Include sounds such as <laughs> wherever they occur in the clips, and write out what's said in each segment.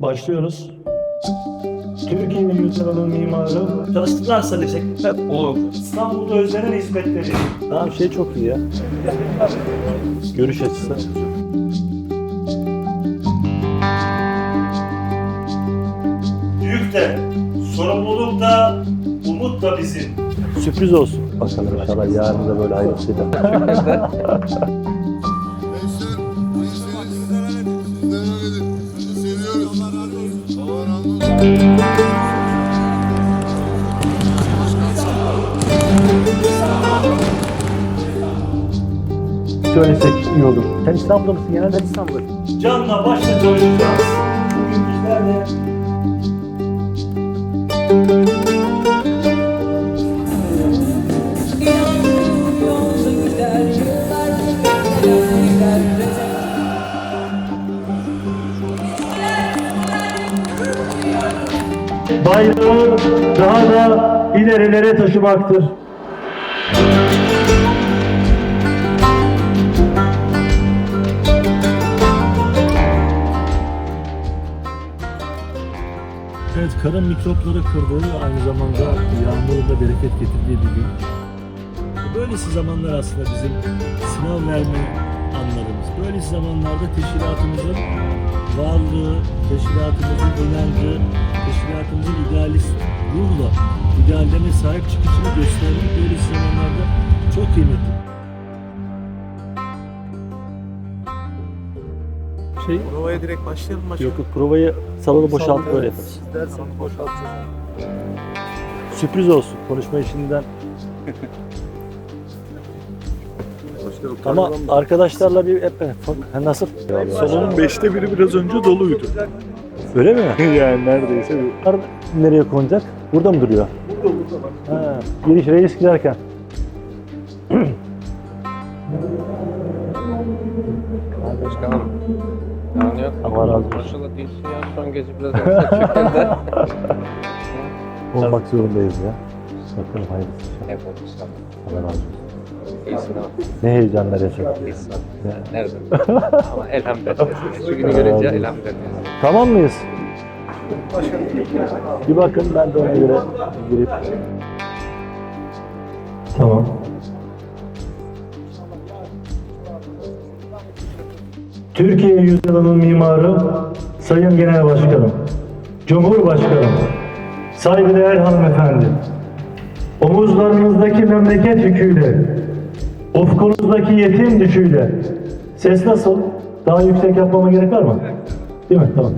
Başlıyoruz. Türkiye yüzyılının mimarı Çalıştılarsa desek olur. İstanbul'da özlenen hizmetleri. Tamam şey çok iyi ya. Görüş açısı. Büyük de, sorumluluk da, umut da bizim. Sürpriz olsun. Bakalım inşallah yarın da böyle ayrıntıyla. <laughs> Söylesek iyi olur. Sen İstanbul'da mısın? Genelde ben İstanbul'dayım. Canla başla doyuracağız. Bugün bizlerle Bayrağı daha da ilerilere taşımaktır. Evet, karın mikropları kırdığı aynı zamanda yağmurun da bereket getirdiği bir gün. Böylesi zamanlar aslında bizim sınav verme anlarımız. Böylesi zamanlarda teşkilatımızın varlığı, teşkilatımızın inancı, teşkilatımızın idealist ruhla ideallerine sahip çıkışını göstermek böylesi zamanlarda çok kıymetli. Şey, Provaya direkt başlayalım mı? Yok yok provayı salonu boşaltıp öyle yaparız. Dersen boşaltacağız. Sürpriz olsun. Konuşma işinden. <laughs> Ama arkadaşlarla bir hep nasıl? Salonun beşte biri biraz önce doluydu. Öyle mi? <laughs> yani neredeyse. Bunlar nereye konacak? Burada mı duruyor? Burada burada. Ha, giriş reis giderken. Başkanım. Yani yok. Allah razı olsun. Maşallah değilsin ya. Son gece biraz olsa. Olmak zorundayız ya. Bakalım hayırlısı. Hep oldu sana. Allah razı olsun. Ne heyecanlar yaşadık. İyisin. Ne- Nereden? <laughs> ama elhamdülillah. Şu günü görünce elhamdülillah. Tamam mıyız? Bir bakın ben de ona göre girip. Tamam. Türkiye yüzyılının mimarı Sayın Genel Başkanım, Cumhurbaşkanım, saygıdeğer hanımefendi, omuzlarınızdaki memleket yüküyle, ufkunuzdaki yetim düşüyle, ses nasıl? Daha yüksek yapmama gerek var mı? Değil mi? Tamam.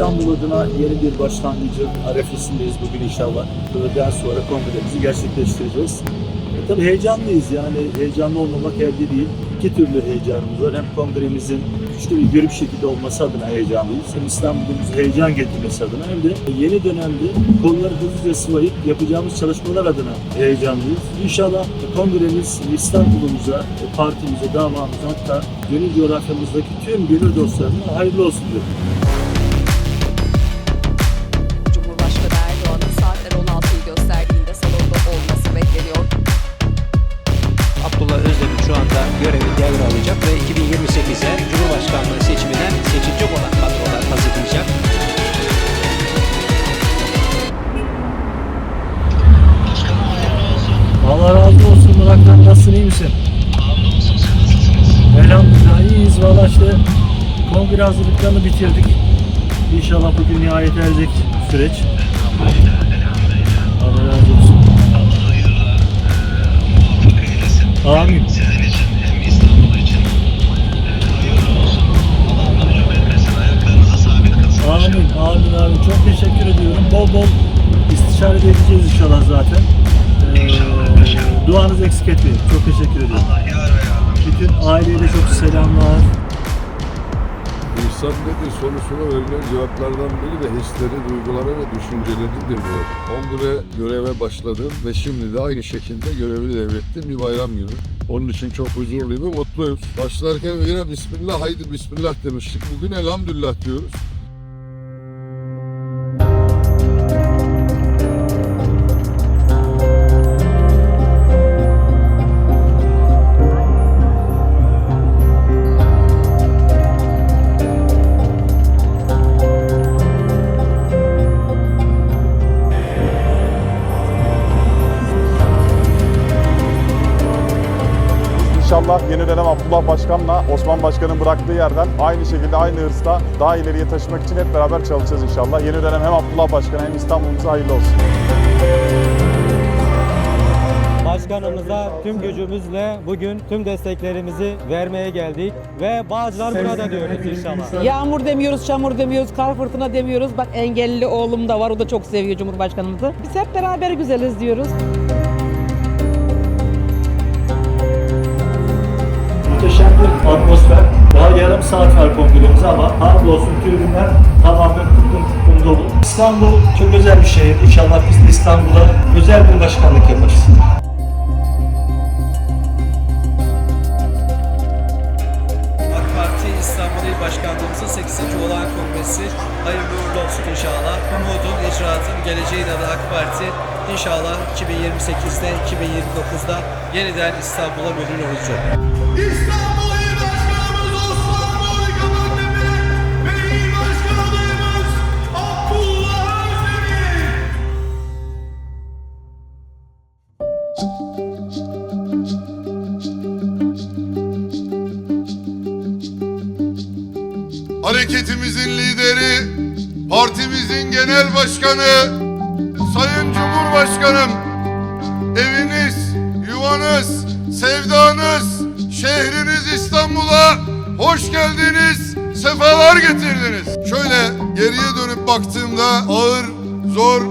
İstanbul adına yeni bir başlangıcın arefesindeyiz bugün inşallah. Öğleden sonra kongremizi gerçekleştireceğiz. E, tabii heyecanlıyız yani heyecanlı olmamak elde değil. İki türlü heyecanımız var. Hem kongremizin güçlü bir görüp şekilde olması adına heyecanlıyız. Hem İstanbul'umuza heyecan getirmesi adına hem de yeni dönemde konuları hızlıca sıvayıp yapacağımız çalışmalar adına heyecanlıyız. İnşallah kongremiz İstanbul'umuza, partimize, davamıza hatta gönül coğrafyamızdaki tüm gönül dostlarına hayırlı olsun diyorum. İnşallah bugün nihayet erecek süreç. Allah razı olsun. Amin. Amin, amin, amin. Çok teşekkür ediyorum. Bol bol istişare edeceğiz inşallah zaten. Ee, duanızı eksik etmeyin. Çok teşekkür ediyorum. Bütün aileye de çok selamlar. İnsan nedir sorusuna verilen cevaplardan biri de hisleri, duyguları ve düşünceleridir diyor. Kongre göreve başladım ve şimdi de aynı şekilde görevi devrettim bir bayram günü. Onun için çok huzurluyum ve mutluyuz. Başlarken yine Bismillah, haydi Bismillah demiştik. Bugün elhamdülillah diyoruz. İnşallah yeni dönem Abdullah Başkan'la Osman Başkan'ın bıraktığı yerden aynı şekilde aynı hırsla daha ileriye taşımak için hep beraber çalışacağız inşallah. Yeni dönem hem Abdullah Başkan'a hem İstanbul'umuza hayırlı olsun. Başkanımıza tüm gücümüzle bugün tüm desteklerimizi vermeye geldik ve Bağcılar burada diyoruz inşallah. Yağmur demiyoruz, çamur demiyoruz, kar fırtına demiyoruz. Bak engelli oğlum da var, o da çok seviyor Cumhurbaşkanımızı. Biz hep beraber güzeliz diyoruz. Muhteşem bir atmosfer. Daha yarım saat var kongremize ama hamdolsun tribünler tamamen tıklım tıklım dolu. İstanbul çok özel bir şehir. İnşallah biz de İstanbul'a özel bir başkanlık yaparız. İstanbul İl Başkanlığımızın 8. olağan kongresi hayırlı uğurlu olsun inşallah. Umudun, icraatın, geleceğin adı AK Parti. İnşallah 2028'de, 2029'da yeniden İstanbul'a bölünür olacak. İstanbul partimizin genel başkanı, Sayın Cumhurbaşkanım, eviniz, yuvanız, sevdanız, şehriniz İstanbul'a hoş geldiniz, sefalar getirdiniz. Şöyle geriye dönüp baktığımda ağır, zor,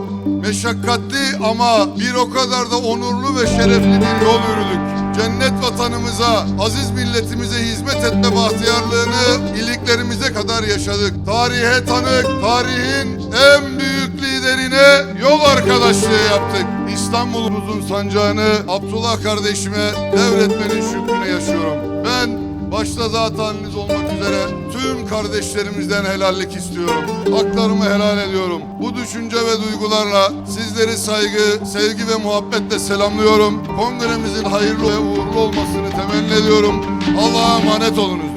meşakkatli ama bir o kadar da onurlu ve şerefli bir yol yürüdük. Cennet vatanımıza, aziz milletimize hizmet etme bahtiyarlığını iliklerimize kadar yaşadık. Tarihe tanık, tarihin en büyük liderine yol arkadaşlığı yaptık. İstanbul'umuzun sancağını Abdullah kardeşime devretmenin şükrünü yaşıyorum. Ben başta zateniniz olmak üzere tüm kardeşlerimizden helallik istiyorum. Haklarımı helal ediyorum. Bu düşünce ve duygularla sizleri saygı, sevgi ve muhabbetle selamlıyorum. Kongremizin hayırlı ve uğurlu olmasını temenni ediyorum. Allah'a emanet olunuz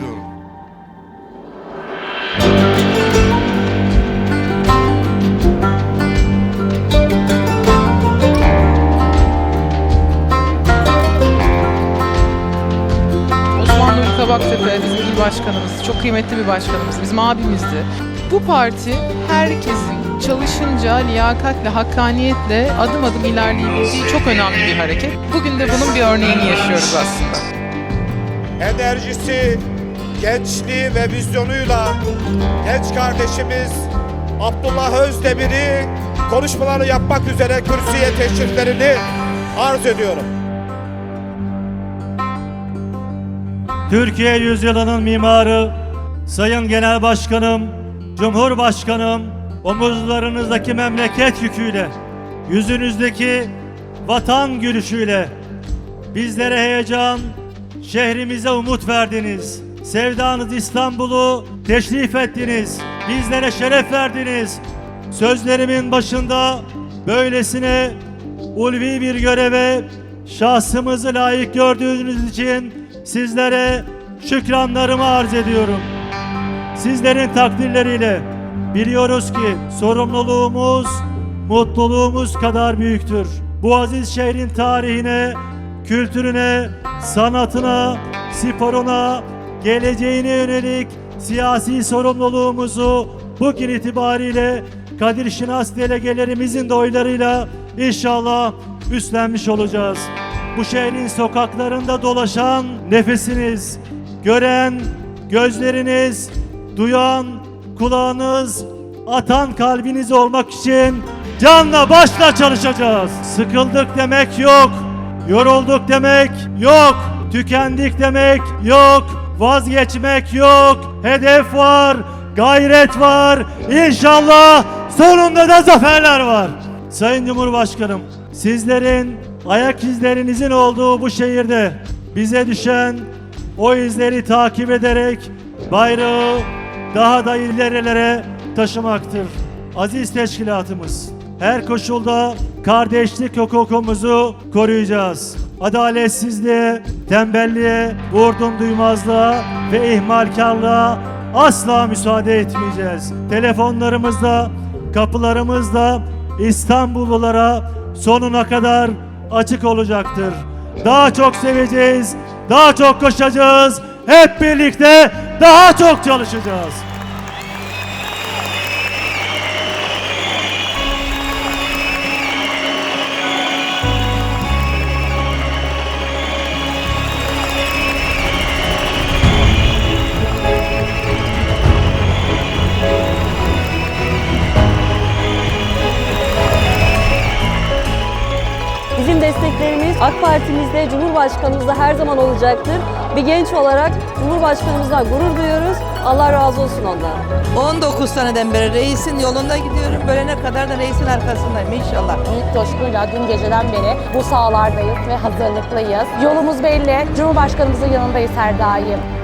çok kıymetli bir başkanımız, bizim abimizdi. Bu parti herkesin çalışınca, liyakatle, hakkaniyetle adım adım ilerleyebildiği çok önemli bir hareket. Bugün de bunun bir örneğini yaşıyoruz aslında. Enerjisi, gençliği ve vizyonuyla genç kardeşimiz Abdullah Özdemir'i konuşmaları yapmak üzere kürsüye teşriflerini arz ediyorum. Türkiye yüzyılının mimarı, Sayın Genel Başkanım, Cumhurbaşkanım, omuzlarınızdaki memleket yüküyle, yüzünüzdeki vatan gülüşüyle bizlere heyecan, şehrimize umut verdiniz. Sevdanız İstanbul'u teşrif ettiniz. Bizlere şeref verdiniz. Sözlerimin başında böylesine ulvi bir göreve şahsımızı layık gördüğünüz için sizlere şükranlarımı arz ediyorum. Sizlerin takdirleriyle biliyoruz ki sorumluluğumuz, mutluluğumuz kadar büyüktür. Bu aziz şehrin tarihine, kültürüne, sanatına, sporuna, geleceğine yönelik siyasi sorumluluğumuzu bugün itibariyle Kadir Şinas delegelerimizin de oylarıyla inşallah üstlenmiş olacağız. Bu şehrin sokaklarında dolaşan nefesiniz, gören gözleriniz, duyan kulağınız, atan kalbiniz olmak için canla başla çalışacağız. Sıkıldık demek yok, yorulduk demek yok, tükendik demek yok, vazgeçmek yok. Hedef var, gayret var. İnşallah sonunda da zaferler var. Sayın Cumhurbaşkanım, sizlerin ayak izlerinizin olduğu bu şehirde bize düşen o izleri takip ederek bayrağı daha da ilerilere taşımaktır. Aziz teşkilatımız, her koşulda kardeşlik hukukumuzu koruyacağız. Adaletsizliğe, tembelliğe, vurdum duymazlığa ve ihmalkarlığa asla müsaade etmeyeceğiz. Telefonlarımızda, kapılarımızda İstanbullulara sonuna kadar açık olacaktır. Daha çok seveceğiz, daha çok koşacağız. Hep birlikte daha çok çalışacağız. Desteklerimiz AK Parti'mizde, Cumhurbaşkanımızda her zaman olacaktır. Bir genç olarak Cumhurbaşkanımızdan gurur duyuyoruz. Allah razı olsun ondan. 19 seneden beri reisin yolunda gidiyorum. Bölene kadar da reisin arkasındayım inşallah. Büyük coşkuyla dün geceden beri bu sahalardayız ve hazırlıklıyız. Yolumuz belli. Cumhurbaşkanımızın yanındayız her daim.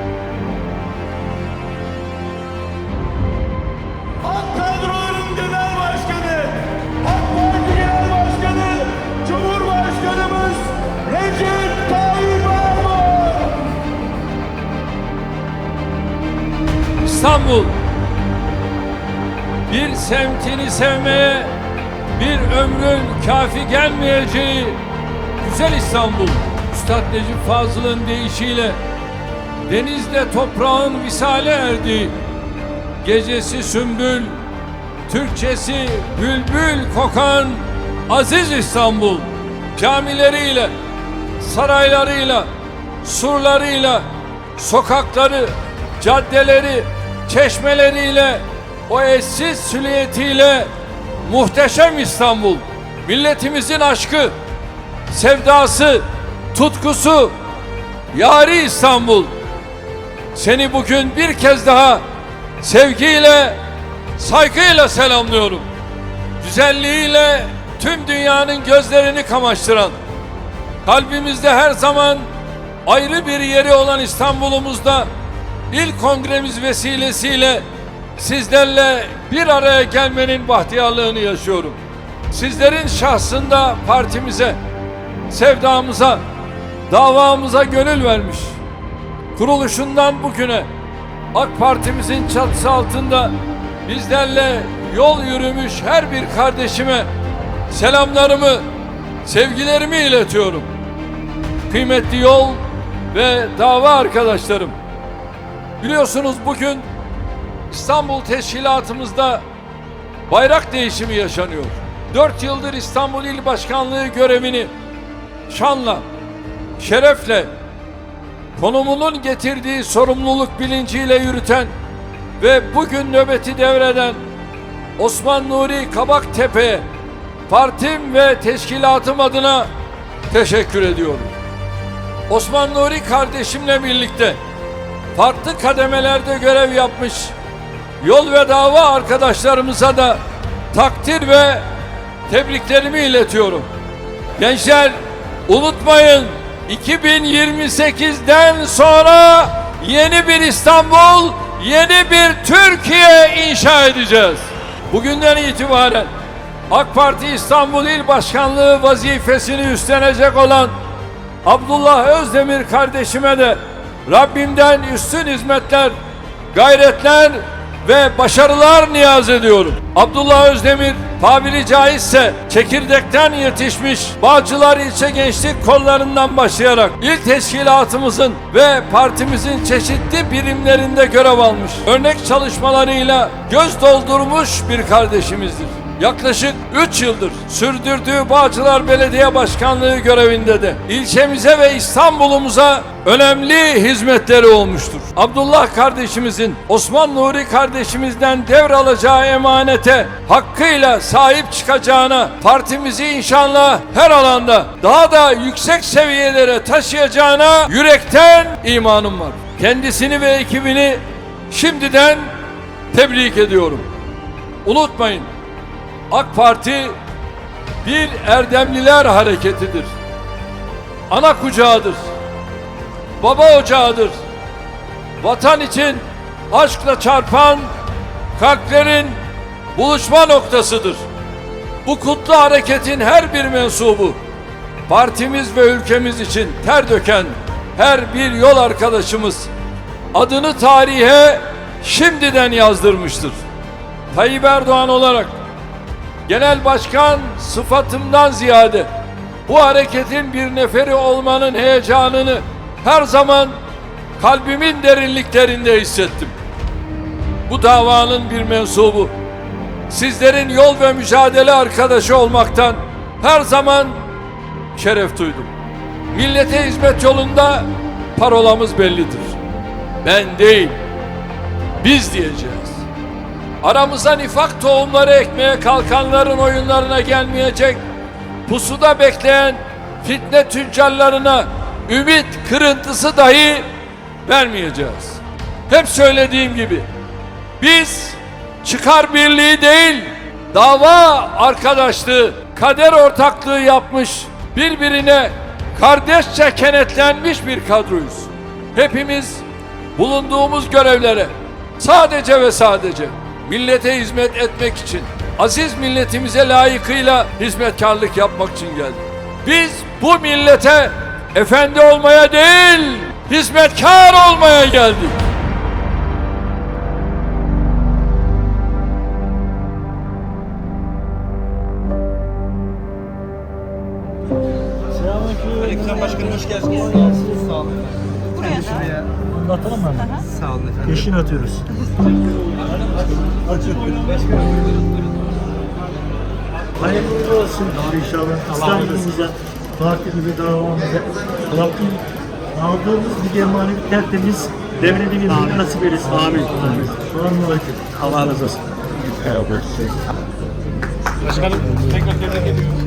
İstanbul bir semtini sevmeye bir ömrün kafi gelmeyeceği güzel İstanbul. Üstad Necip Fazıl'ın deyişiyle denizde toprağın visale erdi. Gecesi sümbül, Türkçesi bülbül kokan aziz İstanbul. Camileriyle, saraylarıyla, surlarıyla, sokakları, caddeleri, çeşmeleriyle, o eşsiz süliyetiyle muhteşem İstanbul. Milletimizin aşkı, sevdası, tutkusu, yari İstanbul. Seni bugün bir kez daha sevgiyle, saygıyla selamlıyorum. Güzelliğiyle tüm dünyanın gözlerini kamaştıran, kalbimizde her zaman ayrı bir yeri olan İstanbul'umuzda ilk kongremiz vesilesiyle sizlerle bir araya gelmenin bahtiyarlığını yaşıyorum. Sizlerin şahsında partimize, sevdamıza, davamıza gönül vermiş. Kuruluşundan bugüne AK Partimizin çatısı altında bizlerle yol yürümüş her bir kardeşime selamlarımı, sevgilerimi iletiyorum. Kıymetli yol ve dava arkadaşlarım. Biliyorsunuz bugün İstanbul Teşkilatımızda bayrak değişimi yaşanıyor. Dört yıldır İstanbul İl Başkanlığı görevini şanla, şerefle, konumunun getirdiği sorumluluk bilinciyle yürüten ve bugün nöbeti devreden Osman Nuri Kabaktepe'ye partim ve teşkilatım adına teşekkür ediyorum. Osman Nuri kardeşimle birlikte farklı kademelerde görev yapmış yol ve dava arkadaşlarımıza da takdir ve tebriklerimi iletiyorum. Gençler unutmayın 2028'den sonra yeni bir İstanbul, yeni bir Türkiye inşa edeceğiz. Bugünden itibaren AK Parti İstanbul İl Başkanlığı vazifesini üstlenecek olan Abdullah Özdemir kardeşime de Rabbimden üstün hizmetler, gayretler ve başarılar niyaz ediyorum. Abdullah Özdemir tabiri caizse çekirdekten yetişmiş Bağcılar ilçe gençlik kollarından başlayarak il teşkilatımızın ve partimizin çeşitli birimlerinde görev almış. Örnek çalışmalarıyla göz doldurmuş bir kardeşimizdir. Yaklaşık 3 yıldır sürdürdüğü Bağcılar Belediye Başkanlığı görevinde de ilçemize ve İstanbul'umuza önemli hizmetleri olmuştur. Abdullah kardeşimizin Osman Nuri kardeşimizden devralacağı emanete hakkıyla sahip çıkacağına partimizi inşallah her alanda daha da yüksek seviyelere taşıyacağına yürekten imanım var. Kendisini ve ekibini şimdiden tebrik ediyorum. Unutmayın, AK Parti bir erdemliler hareketidir. Ana kucağıdır. Baba ocağıdır. Vatan için aşkla çarpan kalplerin buluşma noktasıdır. Bu kutlu hareketin her bir mensubu partimiz ve ülkemiz için ter döken her bir yol arkadaşımız adını tarihe şimdiden yazdırmıştır. Tayyip Erdoğan olarak genel başkan sıfatımdan ziyade bu hareketin bir neferi olmanın heyecanını her zaman kalbimin derinliklerinde hissettim. Bu davanın bir mensubu sizlerin yol ve mücadele arkadaşı olmaktan her zaman şeref duydum. Millete hizmet yolunda parolamız bellidir. Ben değil, biz diyeceğiz. Aramıza nifak tohumları ekmeye kalkanların oyunlarına gelmeyecek, pusuda bekleyen fitne tüccarlarına ümit kırıntısı dahi vermeyeceğiz. Hep söylediğim gibi biz çıkar birliği değil, dava arkadaşlığı, kader ortaklığı yapmış, birbirine kardeşçe kenetlenmiş bir kadroyuz. Hepimiz bulunduğumuz görevlere sadece ve sadece millete hizmet etmek için, aziz milletimize layıkıyla hizmetkarlık yapmak için geldik. Biz bu millete efendi olmaya değil, hizmetkar olmaya geldik. Selamünaleyküm. Aleykümselam başkanım hoş geldiniz. Sağ olun. Buraya. Anlatalım mı? Sağ olun efendim. Peşin atıyoruz. Hayırlı olsun inşallah. İstanbul'umuza, partimize, davamıza. Rabbim aldığımız bir emanet tertemiz devredimizi nasip eylesin. Amin. Selamun aleyküm. Allah razı olsun. Başkanım tekrar tebrik ediyorum.